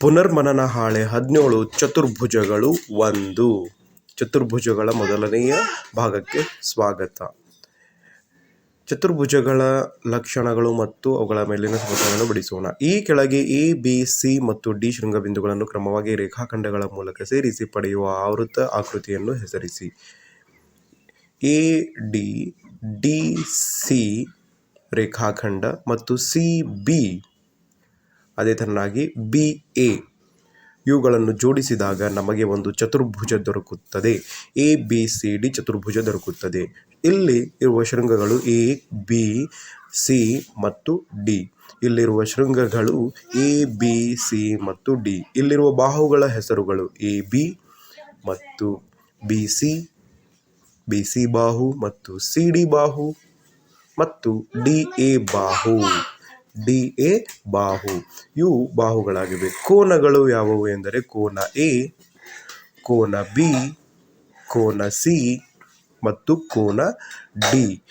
ಪುನರ್ಮನನ ಹಾಳೆ ಹದಿನೇಳು ಚತುರ್ಭುಜಗಳು ಒಂದು. ಚತುರ್ಭುಜಗಳ ಮೊದಲನೆಯ ಭಾಗಕ್ಕೆ ಸ್ವಾಗತ. ಚತುರ್ಭುಜಗಳ ಲಕ್ಷಣಗಳು ಮತ್ತು ಅವುಗಳ ಮೇಲಿನ ಸಮಸ್ಯೆಗಳನ್ನು ಬಿಡಿಸೋಣ. ಈ ಕೆಳಗೆ ಎ ಬಿ ಸಿ ಮತ್ತು ಡಿ ಶೃಂಗಬಿಂದುಗಳನ್ನು ಕ್ರಮವಾಗಿ ರೇಖಾಖಂಡಗಳ ಮೂಲಕ ಸೇರಿಸಿ ಪಡೆಯುವ ಆವೃತ ಆಕೃತಿಯನ್ನು ಹೆಸರಿಸಿ. ಎ ಡಿ ಡಿ ಸಿ ರೇಖಾಖಂಡ ಮತ್ತು ಸಿ ಬಿ ಅದೇ ಥರನಾಗಿ ಬಿ, ಎ ಇವುಗಳನ್ನು ಜೋಡಿಸಿದಾಗ ನಮಗೆ ಒಂದು ಚತುರ್ಭುಜ ದೊರಕುತ್ತದೆ. ಎ, ಬಿ, ಸಿ, ಡಿ ಚತುರ್ಭುಜ ದೊರಕುತ್ತದೆ. ಇಲ್ಲಿ ಇರುವ ಶೃಂಗಗಳು ಎ, ಬಿ, ಸಿ ಮತ್ತು ಡಿ. ಇಲ್ಲಿರುವ ಶೃಂಗಗಳು ಎ, ಬಿ, ಸಿ ಮತ್ತು ಡಿ. ಇಲ್ಲಿರುವ ಬಾಹುಗಳ ಹೆಸರುಗಳು ಎ, ಬಿ ಮತ್ತು ಬಿ, ಸಿ ಬಿ, ಸಿ ಬಾಹು ಮತ್ತು ಸಿ, ಡಿ ಬಾಹು ಮತ್ತು ಡಿ, ಎ ಬಾಹು. ಡಿ, ಎ, ಬಾಹು. ಇವು ಬಾಹುಗಳಾಗಿವೆ. ಕೋನಗಳು ಯಾವುವು ಎಂದರೆ ಕೋನ ಎ, ಕೋನ ಬಿ, ಕೋನ ಸಿ ಮತ್ತು ಕೋನ ಡಿ.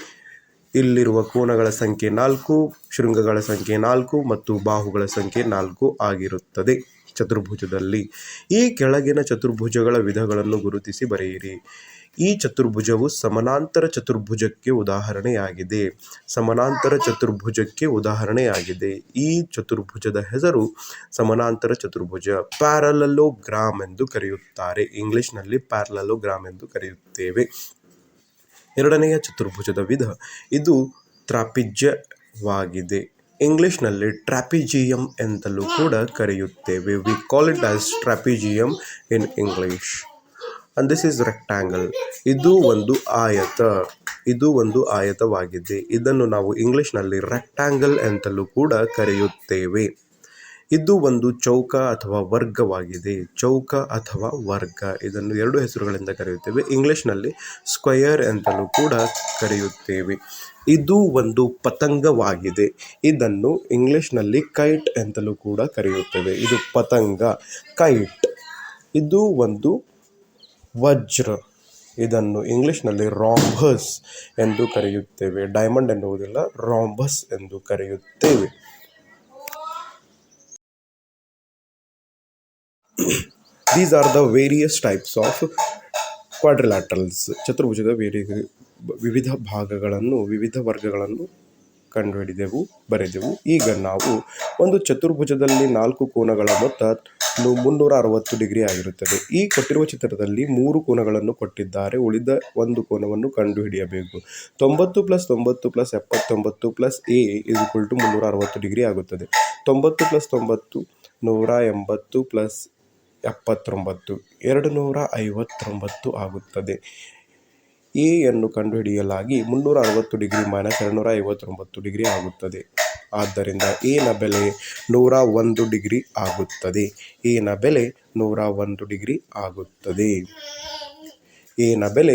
ಇಲ್ಲಿರುವ ಕೋನಗಳ ಸಂಖ್ಯೆ ನಾಲ್ಕು, ಶೃಂಗಗಳ ಸಂಖ್ಯೆ ನಾಲ್ಕು ಮತ್ತು ಬಾಹುಗಳ ಸಂಖ್ಯೆ ನಾಲ್ಕು ಆಗಿರುತ್ತದೆ ಚತುರ್ಭುಜದಲ್ಲಿ. ಈ ಕೆಳಗಿನ ಚತುರ್ಭುಜಗಳ ವಿಧಗಳನ್ನು ಗುರುತಿಸಿ ಬರೆಯಿರಿ. ಈ ಚತುರ್ಭುಜವು ಸಮಾನಾಂತರ ಚತುರ್ಭುಜಕ್ಕೆ ಉದಾಹರಣೆಯಾಗಿದೆ. ಸಮಾನಾಂತರ ಚತುರ್ಭುಜಕ್ಕೆ ಉದಾಹರಣೆಯಾಗಿದೆ. ಈ ಚತುರ್ಭುಜದ ಹೆಸರು ಸಮಾನಾಂತರ ಚತುರ್ಭುಜ. ಪ್ಯಾರಲಲೋಗ್ರಾಮ್ ಎಂದು ಕರೆಯುತ್ತಾರೆ. ಇಂಗ್ಲಿಷ್ನಲ್ಲಿ ಪ್ಯಾರಲಲೋಗ್ರಾಮ್ ಎಂದು ಕರೆಯುತ್ತೇವೆ. ಎರಡನೆಯ ಚತುರ್ಭುಜದ ವಿಧ. ಇದು ತ್ರಾಪಿಜ್ಯವಾಗಿದೆ. ಇಂಗ್ಲಿಷ್ನಲ್ಲಿ ಟ್ರಾಪಿಜಿಯಂ ಎಂತಲೂ ಕೂಡ ಕರೆಯುತ್ತೇವೆ. We call it as trapezium in English and this is rectangle ಇದು ಒಂದು ಆಯತ. ಇದು ಒಂದು ಆಯತವಾಗಿದೆ. ಇದನ್ನು ನಾವು ಇಂಗ್ಲಿಷ್ನಲ್ಲಿ ರೆಕ್ಟ್ಯಾಂಗಲ್ ಎಂತಲೂ ಕೂಡ ಕರೆಯುತ್ತೇವೆ. ಇದು ಒಂದು ಚೌಕ ಅಥವಾ ವರ್ಗವಾಗಿದೆ. ಚೌಕ ಅಥವಾ ವರ್ಗ ಇದನ್ನು ಎರಡು ಹೆಸರುಗಳಿಂದ ಕರೆಯುತ್ತೇವೆ. ಇಂಗ್ಲಿಷ್ನಲ್ಲಿ ಸ್ಕ್ವಯರ್ ಅಂತಲೂ ಕೂಡ ಕರೆಯುತ್ತೇವೆ. ಇದು ಒಂದು ಪತಂಗವಾಗಿದೆ. ಇದನ್ನು ಇಂಗ್ಲಿಷ್ನಲ್ಲಿ ಕೈಟ್ ಅಂತಲೂ ಕೂಡ ಕರೆಯುತ್ತೇವೆ. ಇದು ಪತಂಗ, ಕೈಟ್. ಇದು ಒಂದು ವಜ್ರ. ಇದನ್ನು ಇಂಗ್ಲಿಷ್ನಲ್ಲಿ ರಾಂಬಸ್ ಎಂದು ಕರೆಯುತ್ತೇವೆ. ಡೈಮಂಡ್ ಎನ್ನುವುದಿಲ್ಲ, ರಾಂಬಸ್ ಎಂದು ಕರೆಯುತ್ತೇವೆ. These are the various types of quadrilaterals ಚತುರ್ಭುಜದ very, ವಿವಿಧ ಭಾಗಗಳನ್ನು, ವಿವಿಧ ವರ್ಗಗಳನ್ನು ಕಂಡುಹಿಡಿದೆವು, ಬರೆದೆವು. ಈಗ ನಾವು ಒಂದು ಚತುರ್ಭುಜದಲ್ಲಿ ನಾಲ್ಕು ಕೋನಗಳ ಮೊತ್ತ ಮುನ್ನೂರ ಅರವತ್ತು ಡಿಗ್ರಿ ಆಗಿರುತ್ತದೆ. ಈ ಕೊಟ್ಟಿರುವ ಚಿತ್ರದಲ್ಲಿ ಮೂರು ಕೋನಗಳನ್ನು ಕೊಟ್ಟಿದ್ದಾರೆ. ಉಳಿದ ಒಂದು ಕೋನವನ್ನು ಕಂಡುಹಿಡಿಯಬೇಕು. ತೊಂಬತ್ತು ಪ್ಲಸ್ ತೊಂಬತ್ತು ಪ್ಲಸ್ ಎಪ್ಪತ್ತೊಂಬತ್ತು plus A is equal to ಮುನ್ನೂರ ಅರವತ್ತು ಡಿಗ್ರಿ ಆಗುತ್ತದೆ. ತೊಂಬತ್ತು ಪ್ಲಸ್ ತೊಂಬತ್ತು ನೂರ ಎಂಬತ್ತು ಪ್ಲಸ್ ಎಪ್ಪತ್ತೊಂಬತ್ತು ಎರಡು ನೂರ ಐವತ್ತೊಂಬತ್ತು ಆಗುತ್ತದೆ. ಎ ಯನ್ನು ಕಂಡುಹಿಡಿಯಲಾಗಿ ಮುನ್ನೂರ ಅರವತ್ತು ಡಿಗ್ರಿ ಮೈನಸ್ ಎರಡುನೂರ ಐವತ್ತೊಂಬತ್ತು ಡಿಗ್ರಿ ಆಗುತ್ತದೆ. ಆದ್ದರಿಂದ ಎನ ಬೆಲೆ ನೂರ ಒಂದು ಡಿಗ್ರಿ ಆಗುತ್ತದೆ. ಎನ ಬೆಲೆ ನೂರ ಒಂದು ಡಿಗ್ರಿ ಆಗುತ್ತದೆ. ಎನ ಬೆಲೆ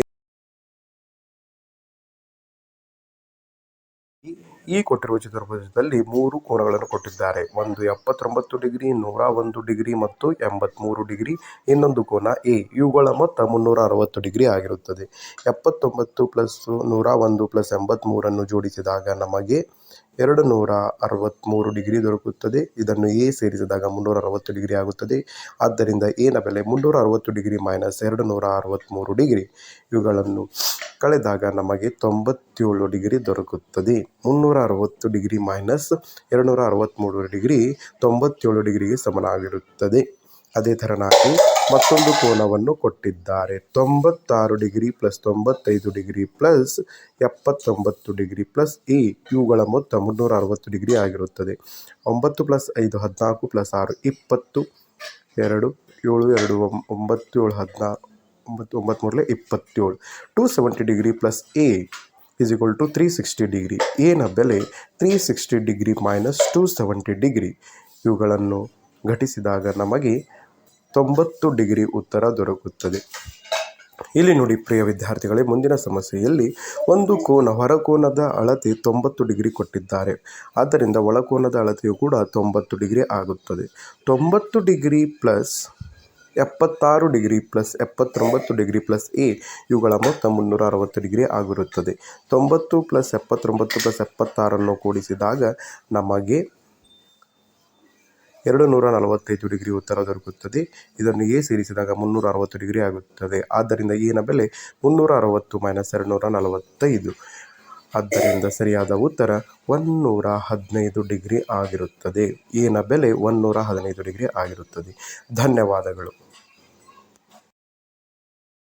ಈ ಕೊಟ್ಟಿರುವ ಚಿತ್ರಪಟದಲ್ಲಿ ಮೂರು ಕೋನಗಳನ್ನು ಕೊಟ್ಟಿದ್ದಾರೆ. ಒಂದು ಎಪ್ಪತ್ತೊಂಬತ್ತು ಡಿಗ್ರಿ, ನೂರ ಒಂದು ಡಿಗ್ರಿ ಮತ್ತು ಎಂಬತ್ತ್ಮೂರು ಡಿಗ್ರಿ. ಇನ್ನೊಂದು ಕೋನ ಎ, ಇವುಗಳ ಮೊತ್ತ ಮುನ್ನೂರ ಅರವತ್ತು ಡಿಗ್ರಿ ಆಗಿರುತ್ತದೆ. ಎಪ್ಪತ್ತೊಂಬತ್ತು ಪ್ಲಸ್ ನೂರ ಒಂದು ಪ್ಲಸ್ ಎಂಬತ್ತ್ಮೂರನ್ನು ಜೋಡಿಸಿದಾಗ ನಮಗೆ ಎರಡು ನೂರ ಅರವತ್ತ್ಮೂರು ಡಿಗ್ರಿ ದೊರಕುತ್ತದೆ. ಇದನ್ನು ಎ ಸೇರಿಸಿದಾಗ ಮುನ್ನೂರ ಅರವತ್ತು ಡಿಗ್ರಿ ಆಗುತ್ತದೆ. ಆದ್ದರಿಂದ ಎನ ಬೆಲೆ ಮುನ್ನೂರ ಅರವತ್ತು ಡಿಗ್ರಿ ಮೈನಸ್ ಎರಡು ನೂರ ಅರವತ್ತ್ಮೂರು ಡಿಗ್ರಿ. ಇವುಗಳನ್ನು ಕಳೆದಾಗ ನಮಗೆ ತೊಂಬತ್ತೇಳು ಡಿಗ್ರಿ ದೊರಕುತ್ತದೆ. ಮುನ್ನೂರ ಅರವತ್ತು ಡಿಗ್ರಿ ಮೈನಸ್ ಎರಡುನೂರ ಅರವತ್ತ್ಮೂರು ಡಿಗ್ರಿ ತೊಂಬತ್ತೇಳು ಡಿಗ್ರಿಗೆ ಸಮನಾಗಿರುತ್ತದೆ. ಅದೇ ಥರನಾಗಿ ಮತ್ತೊಂದು ಕೋನವನ್ನು ಕೊಟ್ಟಿದ್ದಾರೆ. ತೊಂಬತ್ತಾರು ಡಿಗ್ರಿ ಪ್ಲಸ್ ತೊಂಬತ್ತೈದು ಡಿಗ್ರಿ ಪ್ಲಸ್ ಎಪ್ಪತ್ತೊಂಬತ್ತು ಡಿಗ್ರಿ ಪ್ಲಸ್ ಎ ಇವುಗಳ ಮೊತ್ತ ಮುನ್ನೂರ ಅರವತ್ತು ಡಿಗ್ರಿ ಆಗಿರುತ್ತದೆ. ಒಂಬತ್ತು ಪ್ಲಸ್ ಐದು ಹದಿನಾಲ್ಕು ಪ್ಲಸ್ ಆರು ಇಪ್ಪತ್ತು. ಎರಡು ಏಳು ಎರಡು ಒಂಬ- ಒಂಬತ್ತು ಏಳು ಹದಿನಾರು ಒಂಬತ್ತು ಒಂಬತ್ತು ಮೂರಲೆ ಇಪ್ಪತ್ತೇಳು. Two seventy degree plus A is equal to three sixty degree. ಎನ ಬೆಲೆ three sixty degree minus two seventy degree. ಇವುಗಳನ್ನು ಘಟಿಸಿದಾಗ ನಮಗೆ ತೊಂಬತ್ತು ಡಿಗ್ರಿ ಉತ್ತರ ದೊರಕುತ್ತದೆ. ಇಲ್ಲಿ ನೋಡಿ ಪ್ರಿಯ ವಿದ್ಯಾರ್ಥಿಗಳೇ, ಮುಂದಿನ ಸಮಸ್ಯೆಯಲ್ಲಿ ಒಂದು ಕೋನ ಹೊರಕೋನದ ಅಳತೆ ತೊಂಬತ್ತು ಡಿಗ್ರಿ ಕೊಟ್ಟಿದ್ದಾರೆ. ಆದ್ದರಿಂದ ಒಳಕೋನದ ಅಳತೆಯು ಕೂಡ ತೊಂಬತ್ತು ಡಿಗ್ರಿ ಆಗುತ್ತದೆ. ತೊಂಬತ್ತು ಡಿಗ್ರಿ ಪ್ಲಸ್ ಎಪ್ಪತ್ತಾರು ಡಿಗ್ರಿ ಪ್ಲಸ್ ಎಪ್ಪತ್ತೊಂಬತ್ತು ಡಿಗ್ರಿ ಪ್ಲಸ್ ಎ, ಇವುಗಳ ಮೊತ್ತ ಮುನ್ನೂರ ಅರವತ್ತು ಡಿಗ್ರಿ ಆಗಿರುತ್ತದೆ. ತೊಂಬತ್ತು ಪ್ಲಸ್ ಎಪ್ಪತ್ತೊಂಬತ್ತು ಪ್ಲಸ್ ಎಪ್ಪತ್ತಾರನ್ನು ಕೂಡಿಸಿದಾಗ ನಮಗೆ ಎರಡು ನೂರ ನಲವತ್ತೈದು ಡಿಗ್ರಿ ಉತ್ತರ ದೊರಕುತ್ತದೆ. ಇದನ್ನು ಎ ಸೇರಿಸಿದಾಗ ಮುನ್ನೂರ ಅರವತ್ತು ಡಿಗ್ರಿ ಆಗುತ್ತದೆ. ಆದ್ದರಿಂದ ಎನ ಬೆಲೆ ಮುನ್ನೂರ ಅರವತ್ತು ಮೈನಸ್ ಎರಡು ನೂರ ನಲವತ್ತೈದು ಆದ್ದರಿಂದ ಸರಿಯಾದ ಉತ್ತರ ಒನ್ನೂರ ಹದಿನೈದು ಡಿಗ್ರಿ ಆಗಿರುತ್ತದೆ. ಏನ ಬೆಲೆ ಒನ್ನೂರ ಹದಿನೈದು ಡಿಗ್ರಿ ಆಗಿರುತ್ತದೆ. ಧನ್ಯವಾದಗಳು.